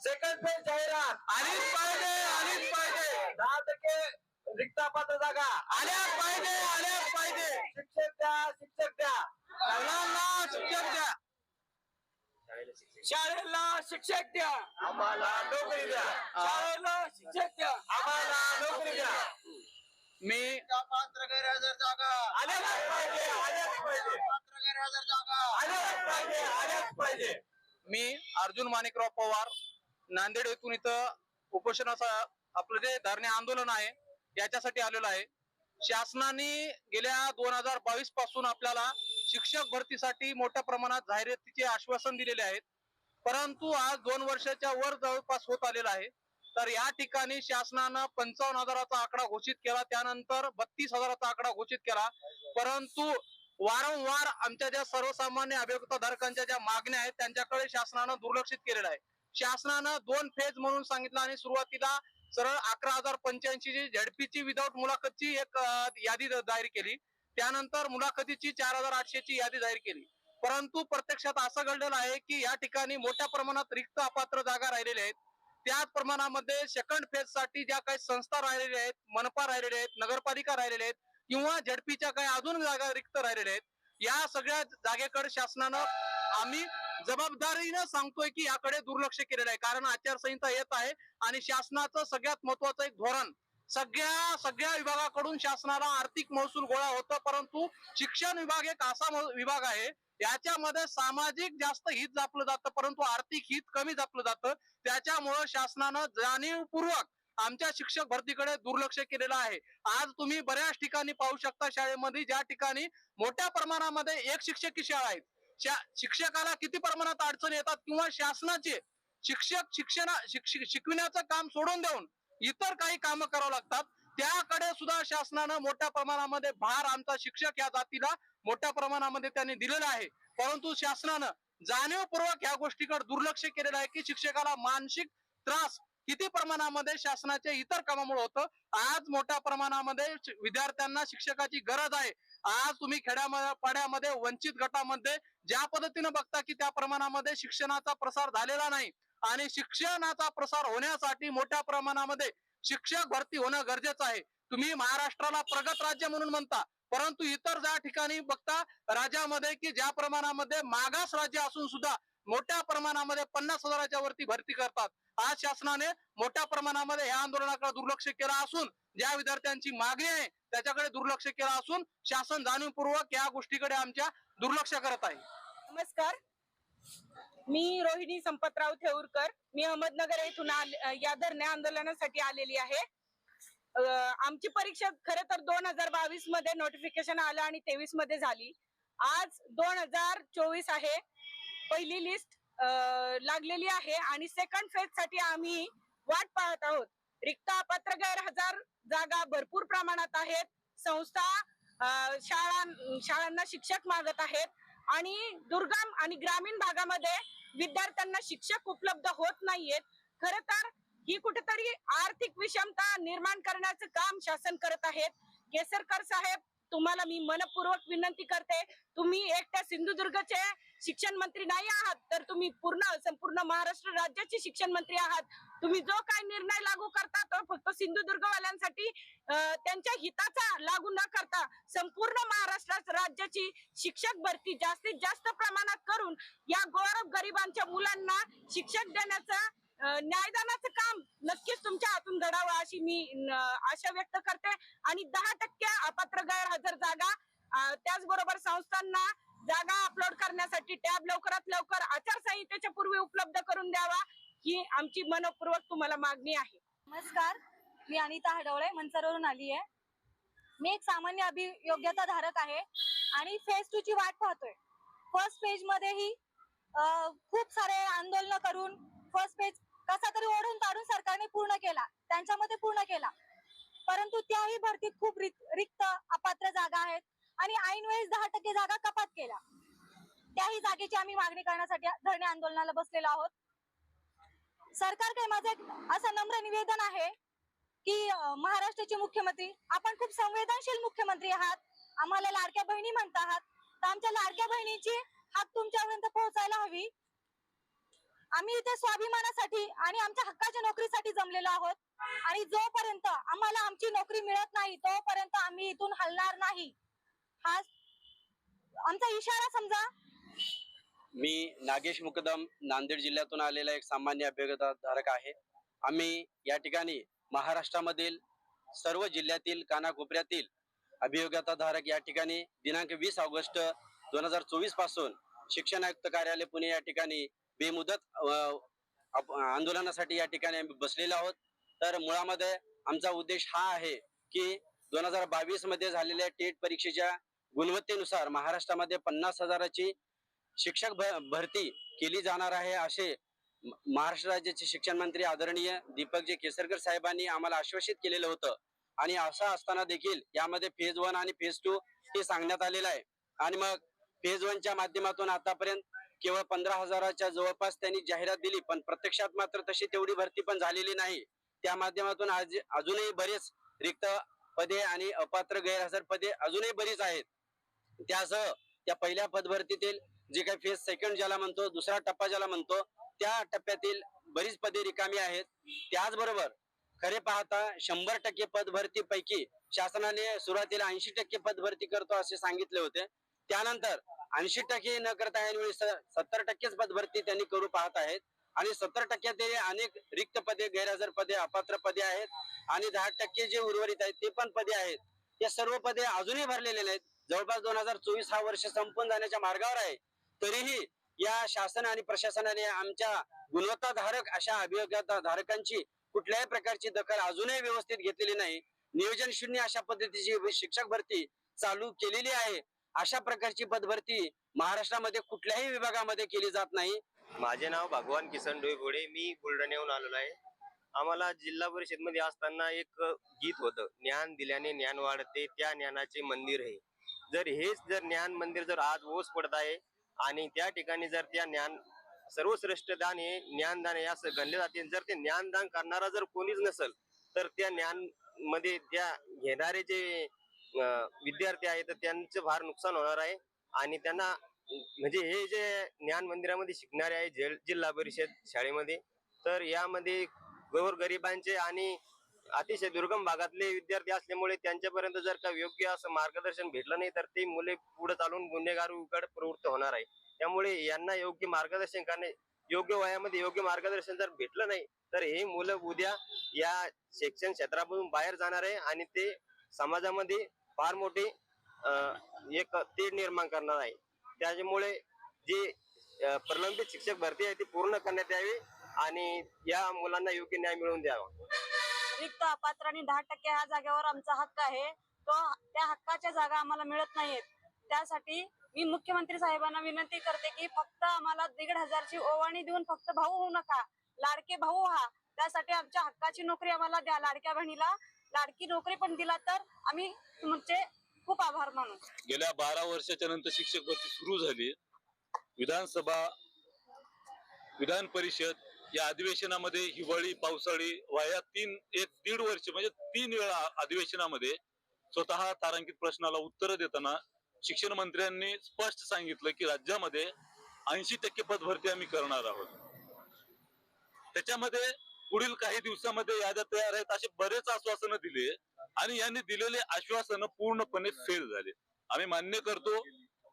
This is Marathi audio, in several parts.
सेकंड फेज जाहिरात. आलीच पाहिजे आलीच पाहिजे दहा टक्के रिक्त पात्र जागा. आल्याच पाहिजे आल्याच पाहिजे शिक्षक द्या शिक्षक द्या मुलांना शिक्षक द्या शाळेला शिक्षक द्या. आम्हाला नोकरी द्या. शाळेला शिक्षक द्या. आम्हाला नोकरी द्या. मी पात्र गैरहजर जागा. आल्याच पाहिजे आल्याच पाहिजे. पात्र गैरहजर जागा. आल्याच पाहिजे आल्याच पाहिजे. मी अर्जुन माणिकराव पवार नांदेड येथून इथं उपोषणाचा आपलं जे धरणे आंदोलन आहे याच्यासाठी आलेलो आहे. शासनाने गेल्या दोन हजार बावीसपासून आपल्याला शिक्षक भरतीसाठी मोठ्या प्रमाणात जाहिरातीचे आश्वासन दिलेले आहेत. परंतु आज दोन वर्षाच्या वर जवळपास होत आलेला आहे. तर या ठिकाणी शासनानं पंचावन्न हजाराचा आकडा घोषित केला. त्यानंतर बत्तीस हजाराचा आकडा घोषित केला. परंतु वारंवार आमच्या ज्या सर्वसामान्य अभियोक्ताधारकांच्या ज्या मागण्या आहेत त्यांच्याकडे शासनानं दुर्लक्षित केलेलं आहे. शासनानं दोन फेज म्हणून सांगितलं आणि सुरुवातीला सरळ अकरा हजार पंच्याऐंशी ची झडपीची विदाऊट मुलाखतची एक यादी जाहीर केली. त्यानंतर मुलाखतीची चार हजार आठशे ची यादी जाहीर केली. परंतु प्रत्यक्षात असं घडलेलं आहे की या ठिकाणी मोठ्या प्रमाणात रिक्त अपात्र जागा राहिलेल्या आहेत. त्याच प्रमाणामध्ये सेकंड फेजसाठी ज्या काही संस्था राहिलेल्या आहेत मनपा राहिलेल्या आहेत नगरपालिका राहिलेल्या आहेत किंवा झडपीच्या काही अजून जागा रिक्त राहिलेल्या आहेत या सगळ्या जागेकडे शासनानं आम्ही जबाबदारीनं सांगतोय की याकडे दुर्लक्ष केलेलं आहे. कारण आचारसंहिता येत आहे आणि शासनाचं सगळ्यात महत्वाचं एक धोरण सगळ्या सगळ्या विभागाकडून शासनाला आर्थिक महसूल गोळा होतो परंतु शिक्षण विभाग एक असा विभाग आहे याच्यामध्ये सामाजिक जास्त हित जपलं जातं परंतु आर्थिक हित कमी जपलं जातं. त्याच्यामुळं शासनानं जाणीवपूर्वक आमच्या शिक्षक भरतीकडे दुर्लक्ष केलेलं आहे. आज तुम्ही बऱ्याच ठिकाणी पाहू शकता शाळेमध्ये ज्या ठिकाणी मोठ्या प्रमाणामध्ये एक शिक्षकी शाळा आहेत. शा- शिक्षकाला किती प्रमाणात अडचणी येतात किंवा शासनाचे शिक्षक शिक्षणा शिक्षि- शिकविण्याचं काम सोडून देऊन इतर काही कामं करावं लागतात. त्याकडे सुद्धा शासनानं मोठ्या प्रमाणामध्ये भार आमचा शिक्षक या जातीला मोठ्या प्रमाणामध्ये त्यांनी दिलेला आहे. परंतु शासनानं जाणीवपूर्वक या गोष्टीकडे दुर्लक्ष केलेलं आहे की शिक्षकाला मानसिक त्रास किती प्रमाणामध्ये शासनाच्या इतर कामामुळे होतं. आज मोठ्या प्रमाणामध्ये विद्यार्थ्यांना शिक्षकाची गरज आहे. आज तुम्ही खेड्या पाड्यामध्ये वंचित गटामध्ये ज्या पद्धतीनं बघता की त्या प्रमाणामध्ये शिक्षणाचा प्रसार झालेला नाही. आणि शिक्षणाचा प्रसार होण्यासाठी मोठ्या प्रमाणामध्ये शिक्षक भरती होणं गरजेचं आहे. तुम्ही महाराष्ट्राला प्रगत राज्य म्हणून म्हणता परंतु इतर ज्या ठिकाणी बघता राज्यामध्ये की ज्या प्रमाणामध्ये मागास राज्य असून सुद्धा मोठ्या प्रमाणामध्ये पन्नास हजाराच्या वरती भरती करतात. आज शासनाने मोठ्या प्रमाणामध्ये या आंदोलनाकडे दुर्लक्ष केलं असून ज्या विद्यार्थ्यांची मागणी आहे त्याच्याकडे दुर्लक्ष केलं असून शासन जाणीवपूर्वक या गोष्टीकडे आमच्या दुर्लक्ष करत आहे. नमस्कार. मी रोहिणी संपतराव थेऊरकर. मी अहमदनगर येथून या धरणे आंदोलनासाठी आलेली आहे. आमची परीक्षा खरं तर दोन हजार बावीसमध्ये नोटिफिकेशन आलं आणि तेवीसमध्ये झाली. आज दोन हजार चोवीस आहे. पहिली लिस्ट लागलेली आहे आणि सेकंड फेजसाठी आम्ही वाट पाहत आहोत. रिक्त अपात्र गैरहजर जागा भरपूर प्रमाणात आहेत. संस्था शाळा शाळां शाळांना शिक्षक मागत आहेत. आणि दुर्गम आणि ग्रामीण भागामध्ये विद्यार्थ्यांना शिक्षक उपलब्ध होत नाहीयेत. खर तर ही कुठेतरी आर्थिक विषमता निर्माण करण्याचं काम शासन करत आहेत. केसरकर साहेब तुम्हाला मी मनपूर्वक विनंती करते तुम्ही एकट्या सिंधुदुर्गचे शिक्षण मंत्री नाही आहात तर तुम्ही पूर्ण संपूर्ण महाराष्ट्र राज्याचे शिक्षण मंत्री आहात. तुम्ही जो काय निर्णय लागू करता तो फक्त सिंधुदुर्गवाल्यांसाठी त्यांच्या हिताचा लागू न करता संपूर्ण महाराष्ट्र राज्याची शिक्षक भरती जास्तीत जास्त प्रमाणात करून या गौरव गरिबांच्या मुलांना शिक्षक देण्याचा न्यायदानाचं काम नक्कीच तुमच्या हातून घडावं अशी मी आशा व्यक्त करते. आणि दहा टक्के अपात्र गैरहजर जागा त्याचबरोबर संस्थांना जागा अपलोड करण्यासाठी टॅब लवकरात लवकर आचारसंहितेच्या पूर्वी उपलब्ध करून द्यावा. ही आमची मनपूर्वक तुम्हाला मागणी आहे. नमस्कार मी अनिता हडवळे मंचरवरून आली आहे मी एक सामान्य अभियोग्यता धारक आहे आणि फेज टू ची वाट पाहतोय. फर्स्ट पेज मध्येही खूप सारे आंदोलन करून फर्स्ट पेज कसा तरी ओढून काढून सरकारने पूर्ण केला त्यांच्यामध्ये पूर्ण केला. परंतु त्याही भरतीत खूप रिक्त अपात्र जागा आहेत आणि ऐन वेळेस दहा टक्के जागा कपात केल्या. त्याही जागेची आम्ही मागणी करण्यासाठी धरणे आंदोलनाला बसलेलो आहोत. सरकारकडे माझं एक असं नम्र निवेदन आहे की महाराष्ट्राचे मुख्यमंत्री आपण खूप संवेदनशील मुख्यमंत्री आहात. आम्हाला लाडक्या बहिणी म्हणता आहात तर आमच्या लाडक्या बहिणीची हाक तुमच्यापर्यंत पोहोचायला हवी. आम्ही इथे स्वाभिमानासाठी आणि आमच्या हक्काच्या नोकरीसाठी जमलेलो आहोत. आणि जोपर्यंत आम्हाला आमची नोकरी मिळत नाही तोपर्यंत आम्ही इथून हलणार नाही. हा आमचा इशारा समजा. मी नागेश मुकदम नांदेड जिल्ह्यातून आलेला एक सामान्य अभियोगता धारक आहे. आम्ही या ठिकाणी महाराष्ट्रामधील सर्व जिल्ह्यातील कानाकोपऱ्यातील अभियोगता धारक या ठिकाणी दिनांक वीस ऑगस्ट दोन हजार चोवीसपासून शिक्षण आयुक्त कार्यालय पुणे या ठिकाणी बेमुदत आंदोलनासाठी या ठिकाणी आम्ही बसलेलो आहोत. तर मुळामध्ये आमचा उद्देश हा आहे की दोन हजार बावीसमध्ये झालेल्या टेट परीक्षेच्या गुणवत्तेनुसार महाराष्ट्रामध्ये पन्नास हजाराची शिक्षक भरती केली जाणार आहे असे महाराष्ट्र राज्याचे शिक्षण मंत्री आदरणीय दीपकजी केसरकर साहेबांनी आम्हाला आश्वासित केलेलं होतं. आणि असं असताना देखील यामध्ये फेज वन आणि फेज टू हे सांगण्यात आलेलं आहे. आणि मग फेज वनच्या माध्यमातून आतापर्यंत केवळ पंधरा हजाराच्या जवळपास त्यांनी जाहिरात दिली पण प्रत्यक्षात मात्र तशी तेवढी भरती पण झालेली नाही. त्या माध्यमातून आज अजूनही बरेच रिक्त पदे आणि अपात्र गैरहजर पदे अजूनही बरीच आहेत. त्यासह त्या पहिल्या पदभरतीतील जे काही फेज सेकंड ज्याला म्हणतो दुसरा टप्पा ज्याला म्हणतो त्या टप्प्यातील बरीच पदे रिकामी आहेत. त्याचबरोबर खरे पाहता शंभर टक्के पदभरतीपैकी शासनाने सुरुवातीला ऐंशी टक्के पदभरती करतो असे सांगितले होते. त्यानंतर ऐंशी टक्के न करता ऐनवेळी सत्तर टक्केच पदभरती त्यांनी करू पाहत आहेत. आणि सत्तर टक्क्यातील अनेक रिक्त पदे गैरहजर पदे अपात्र पदे आहेत. आणि दहा टक्के जे उर्वरित आहेत ते पण पदे आहेत. या सर्व पदे अजूनही भरलेले नाहीत. जवळपास दोन हजार चोवीस हा वर्ष संपून जाण्याच्या मार्गावर आहे. तरीही या शासन आणि प्रशासनाने आमच्या गुणवत्ताधारक अशा अभियोग्यता धारकांची कुठल्याही प्रकारची दखल अजूनही व्यवस्थित घेतलेली नाही. नियोजन शून्य अशा पद्धतीची शिक्षक भरती चालू केलेली आहे. अशा प्रकारची पदभरती महाराष्ट्रामध्ये कुठल्याही विभागामध्ये केली जात नाही. माझे नाव भगवान किसन डोईफोडे. मी बुलढाण्याहून आलेलो आहे. आम्हाला जिल्हा परिषदमध्ये असताना एक गीत होतं. ज्ञान दिल्याने ज्ञान वाढते त्या ज्ञानाचे मंदिर आहे. जर हेच जर ज्ञान मंदिर जर आज ओस पडत आहे आणि त्या ठिकाणी जर त्या ज्ञान सर्वश्रेष्ठ दान हे ज्ञानदान आहे असं गणले जाते. जर ते ज्ञानदान करणारा जर कोणीच नसेल तर त्या ज्ञानमध्ये त्या घेणारे जे विद्यार्थी आहेत तर त्यांचं फार नुकसान होणार आहे. आणि त्यांना म्हणजे हे जे ज्ञान मंदिरामध्ये शिकणारे आहे जे- जिल्हा परिषद शाळेमध्ये तर यामध्ये गोरगरिबांचे आणि अतिशय दुर्गम भागातले विद्यार्थी असल्यामुळे त्यांच्यापर्यंत जर का योग्य असं मार्गदर्शन भेटलं नाही तर ते मुले पुढे चालून गुन्हेगारीकडे प्रवृत्त होणार आहे. त्यामुळे यांना योग्य मार्गदर्शन करणे योग्य वयामध्ये योग्य मार्गदर्शन जर भेटलं नाही तर हे मुलं उद्या या शिक्षण क्षेत्रामधून बाहेर जाणार आहे आणि ते समाजामध्ये फार मोठे एक तेढ निर्माण करणार आहे. त्याच्यामुळे जे प्रलंबित शिक्षक भरती आहे ती पूर्ण करण्यात यावी आणि या मुलांना योग्य न्याय मिळवून द्यावा. रिक्त अपात्र आणि दहा टक्के ह्या जागेवर आमचा हक्क आहे. तो त्या हक्काच्या जागा आम्हाला मिळत नाहीयेत. त्यासाठी मी मुख्यमंत्री साहेबांना विनंती करते की फक्त आम्हाला दीड हजारची ओवाणी देऊन फक्त भाऊ होऊ नका. लाडके भाऊ हा त्यासाठी आमच्या हक्काची नोकरी आम्हाला द्या. लाडक्या बहिणीला लाडकी नोकरी पण दिला तर आम्ही तुमचे खूप आभार मानू. गेल्या बारा वर्षाच्या नंतर शिक्षक भरती सुरू झाली. विधानसभा विधान परिषद या अधिवेशनामध्ये हिवाळी पावसाळी वया तीन एक दीड वर्ष म्हणजे तीन वेळा अधिवेशनामध्ये स्वतः तारांकित प्रश्नाला उत्तर देताना शिक्षण मंत्र्यांनी स्पष्ट सांगितलं की राज्यामध्ये ऐंशी टक्के पदभरती आम्ही करणार आहोत. त्याच्यामध्ये पुढील काही दिवसामध्ये याद्या तयार आहेत असे बरेच आश्वासनं दिले आणि यांनी दिलेले आश्वासनं पूर्णपणे फेल झाले. आम्ही मान्य करतो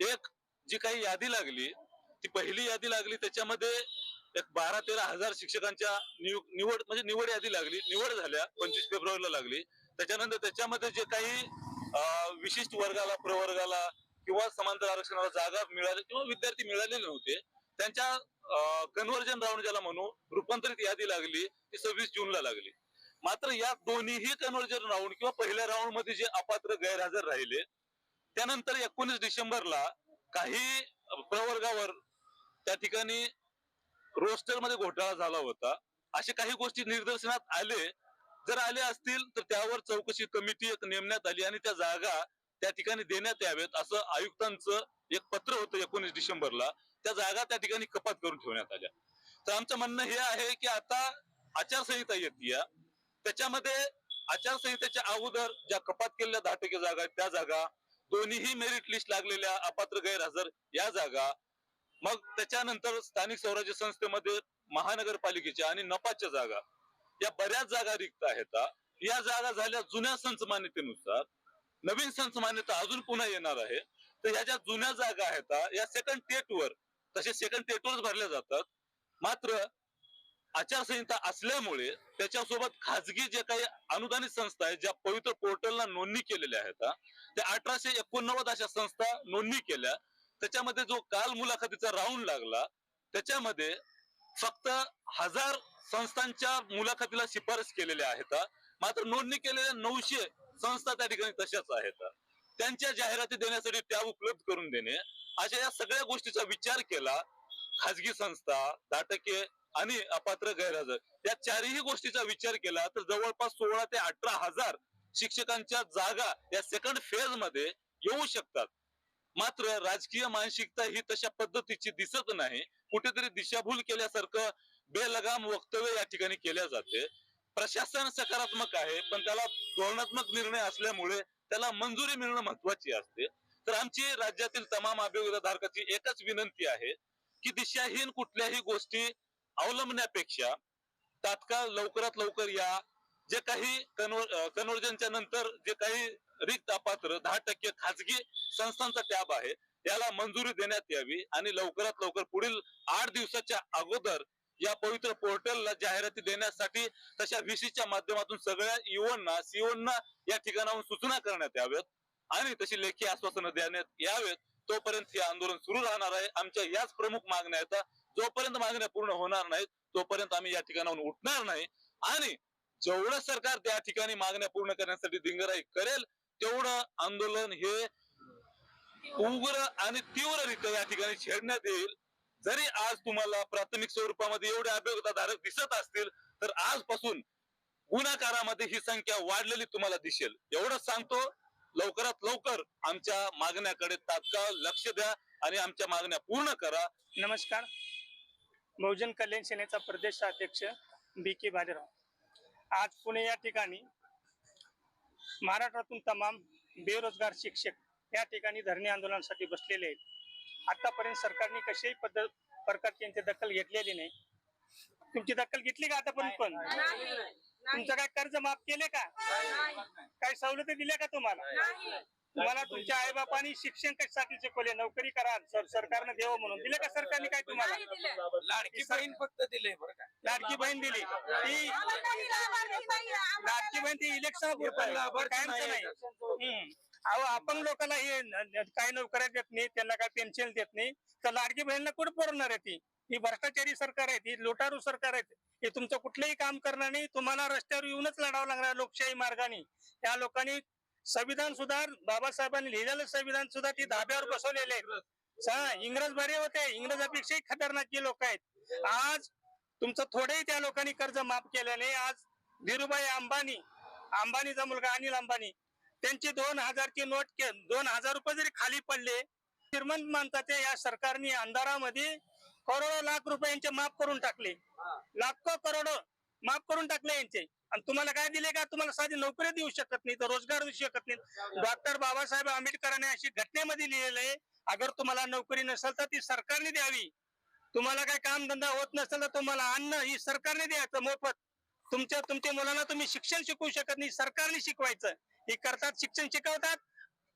एक जी काही यादी लागली ती पहिली यादी लागली त्याच्यामध्ये एक बारा तेरा हजार शिक्षकांच्या निवड म्हणजे निवड यादी लागली निवड झाल्या पंचवीस फेब्रुवारीला लागली. त्याच्यानंतर त्याच्यामध्ये जे काही विशिष्ट वर्गाला प्रवर्गाला किंवा समांतर आरक्षणाला जागा मिळाली किंवा विद्यार्थी मिळालेले नव्हते त्यांच्या कन्व्हर्जन राऊंड ज्याला म्हणू रूपांतरित यादी लागली ती सव्वीस जूनला लागली. मात्र या दोन्हीही कन्व्हर्जन राऊंड किंवा पहिल्या राऊंडमध्ये जे अपात्र गैरहजर राहिले त्यानंतर एकोणीस डिसेंबरला काही प्रवर्गावर त्या ठिकाणी रोस्टरमध्ये घोटाळा झाला होता. असे काही गोष्टी निदर्शनात आले. जर आले असतील तर त्यावर चौकशी कमिटी एक नेमण्यात आली आणि त्या जागा त्या ठिकाणी देण्यात यावेत असं आयुक्तांचं एक पत्र होतं एकोणीस डिसेंबरला. त्या जागा त्या ठिकाणी कपात करून ठेवण्यात आल्या. तर आमचं म्हणणं हे आहे की आता आचारसंहिता येते त्याच्यामध्ये आचारसंहितेच्या अगोदर ज्या कपात केलेल्या दहा टक्के जागा आहेत त्या जागा दोन्हीही मेरिट लिस्ट लागलेल्या अपात्र गैरहजर या जागा मग त्याच्यानंतर स्थानिक स्वराज्य संस्थेमध्ये महानगरपालिकेच्या आणि नपाच्या जागा. या बऱ्याच जागा रिक्त आहेत या जागा झाल्या जुन्या संच मान्यतेनुसार नवीन संच मान्यता अजून पुन्हा येणार आहे. तर ह्या ज्या जुन्या जागा आहेत या सेकंड टेट वर तसे सेकंड टेट वर भरल्या जातात. मात्र आचारसंहिता असल्यामुळे त्याच्यासोबत खाजगी जे काही अनुदानित संस्था आहेत ज्या पवित्र पोर्टलला नोंदणी केलेल्या आहेत त्या अठराशे एकोणनव्वद अशा संस्था नोंदणी केल्या. त्याच्यामध्ये जो काल मुलाखतीचा राऊंड लागला त्याच्यामध्ये फक्त हजार संस्थांच्या मुलाखतीला शिफारस केलेल्या आहेत. मात्र नोंदणी केलेल्या नऊशे संस्था त्या ठिकाणी तशाच आहेत. त्यांच्या जाहिराती देण्यासाठी त्या उपलब्ध करून देणे अशा या सगळ्या गोष्टीचा विचार केला खाजगी संस्था दाटके आणि अपात्र गैरहजर या चारही गोष्टीचा विचार केला तर जवळपास सोळा ते अठरा हजार शिक्षकांच्या जागा या सेकंड फेजमध्ये येऊ शकतात. मात्र राजकीय मानसिकता ही तशा पद्धतीची दिसत नाही. कुठेतरी दिशाभूल केल्यासारखं बेलगाम वक्तव्य या ठिकाणी केल्या जाते. प्रशासन सकारात्मक आहे पण त्याला धोरणात्मक निर्णय असल्यामुळे त्याला मंजुरी मिळणं महत्वाची असते. तर आमची राज्यातील तमाम अभियोगधारकाची एकच विनंती आहे की दिशाहीन कुठल्याही गोष्टी अवलंबण्यापेक्षा तात्काळ लवकरात लवकर या. जे काही कन्वर्जनच्या नंतर जे काही रिक्त अपात्र दहा टक्के खाजगी संस्थांचा टॅब आहे. याला मंजुरी देण्यात यावी आणि लवकरात लवकर पुढील आठ दिवसाच्या अगोदर या पवित्र पोर्टलला जाहिराती देण्यासाठी तशा व्हीसीच्या माध्यमातून सगळ्या युवांना सीओना या ठिकाणाहून सूचना करण्यात याव्यात आणि तशी लेखी आश्वासनं देण्यात यावेत. तोपर्यंत हे आंदोलन सुरू राहणार आहे. आमच्या याच प्रमुख मागण्या आहेत. जोपर्यंत मागण्या पूर्ण होणार नाहीत तोपर्यंत आम्ही या ठिकाणाहून उठणार नाही. आणि जेवढं सरकार त्या ठिकाणी मागण्या पूर्ण करण्यासाठी दिंगराई करेल तेवढं आंदोलन हे उग्र आणि तीव्ररित्या या ठिकाणी छेडण्यात येईल. जरी आज तुम्हाला प्राथमिक स्वरूपामध्ये एवढे अभियोगताधारक दिसत असतील तर आजपासून गुन्हाकारामध्ये ही संख्या वाढलेली तुम्हाला दिसेल. एवढंच सांगतो लवकरात लवकर आमच्या मागण्याकडे तात्काळ लक्ष द्या आणि आमच्या मागण्या पूर्ण करा. नमस्कार. बहुजन कल्याण सेनेचा प्रदेश अध्यक्ष बी के भालेराव. आज पुणे या ठिकाणी महाराष्ट्रातून तमाम बेरोजगार शिक्षक या ठिकाणी धरणे आंदोलनासाठी बसलेले आहेत. आतापर्यंत सरकारने कशाही पद्धत प्रकारची यांची दखल घेतलेली नाही. तुमची दखल घेतली का आतापर्यंत पण तुमचं काय कर्ज माफ केले का? काय सवलती दिल्या का तुम्हाला? तुम्हाला तुमच्या आई बापांनी शिक्षण कशासाठी शिकवले? नोकरी करा सर सरकारनं देव म्हणून. दिलं का सरकारने काय तुम्हाला? लाडकी बहीण फक्त दिले बरं का. लाडकी बहीण दिली. ती लाडकी बहीण ती इलेक्शन कायमचं नाही. अहो आपण लोकांना हे काही नोकऱ्या देत नाही त्यांना काही पेन्शन देत नाही. तर लाडकी बहीणला कुठे पुरवणार आहे ती? ही भ्रष्टाचारी सरकार आहे ती लोटारू सरकार आहे. हे तुमचं कुठलंही काम करणार नाही. तुम्हाला रस्त्यावर येऊनच लढावं लागणार लोकशाही मार्गाने. त्या लोकांनी संविधान सुधार बाबासाहेबांनी लिहिलेलं संविधान सुद्धा ती धाब्यावर बसवलेले आहेत. इंग्रज बरे होते इंग्रजापेक्षाही खतरनाक लोक आहेत. आज तुमचं थोडेही त्या लोकांनी कर्ज माफ केल्याने आज धीरुभाई अंबानी अंबानीचा मुलगा अनिल अंबानी त्यांची दोन हजारची नोट के- दोन हजार रुपये जरी खाली पडले श्रीमंत माणसाचे या सरकारने अंधारामध्ये करोडो लाख रुपयांचे माफ करून टाकले. लाखो करोडो माफ करून टाकले यांचे. आणि तुम्हाला काय दिले का? तुम्हाला साधी नोकरी देऊ शकत नाही तर रोजगार देऊ शकत नाही. डॉक्टर बाबासाहेब आंबेडकरांनी अशी घटनेमध्ये लिहिलेलं आहे अगर तुम्हाला नोकरी नसेल तर ती सरकारने द्यावी. तुम्हाला काय कामधंदा होत नसेल तर तुम्हाला अन्न ही सरकारने द्यायचं मोफत. तुमच्या तुमच्या मुलांना तुम्ही शिक्षण शिकवू शकत नाही सरकारने शिकवायचं. हे करतात शिक्षण शिकवतात.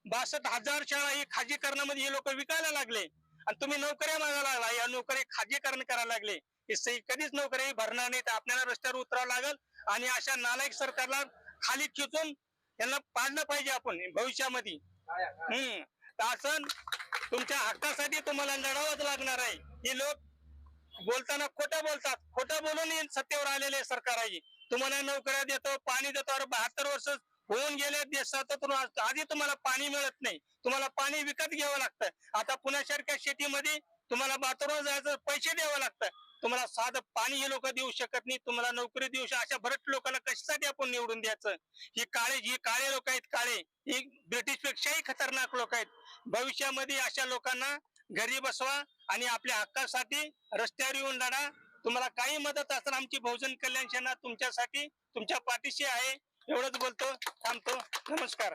बासष्ट हजार शाळा ही खाजगीकरणामध्ये हे लोक विकायला लागले. आणि तुम्ही नोकऱ्या मागायला लागला या नोकरी खाजगीकरण करायला लागले. हे सही कधीच नोकरी भरणार नाही तर आपल्याला रस्त्यावर उतरावं लागेल. आणि अशा नालायक सरकारला खाली खेचून यांना पाडलं पाहिजे आपण भविष्यामध्ये. हम्म. असं तुमच्या हक्कासाठी तुम्हाला लढावंच लागणार आहे. हे लोक बोलताना खोटं बोलतात. खोटं बोलून सत्तेवर आलेले सरकार आहे तुम्हाला नोकऱ्या देतो पाणी देतो. अरे बहात्तर वर्ष होऊन गेले देशातून. आधी तुम्हाला पाणी मिळत नाही. तुम्हाला पाणी विकत घ्यावं लागतं. आता पुण्यासारख्या शेतीमध्ये तुम्हाला बाथरूम जायचं पैसे द्यावं लागतं. तुम्हाला साधं पाणी हे लोक देऊ शकत नाही तुम्हाला नोकरी देऊ शकत अशा बरेच लोकांना कशासाठी आपण निवडून द्यायचं? ही काळे ही काळे लोक आहेत काळे. ही ब्रिटिश पेक्षाही खतरनाक लोक आहेत. भविष्यामध्ये अशा लोकांना घरी बसवा आणि आपल्या हक्कासाठी रस्त्यावर येऊन लढा. तुम्हाला काही मदत असणार आमची बहुजन कल्याण सेना तुमच्यासाठी तुमच्या पाठीशी आहे. एवढंच बोलतो थांबतो. नमस्कार.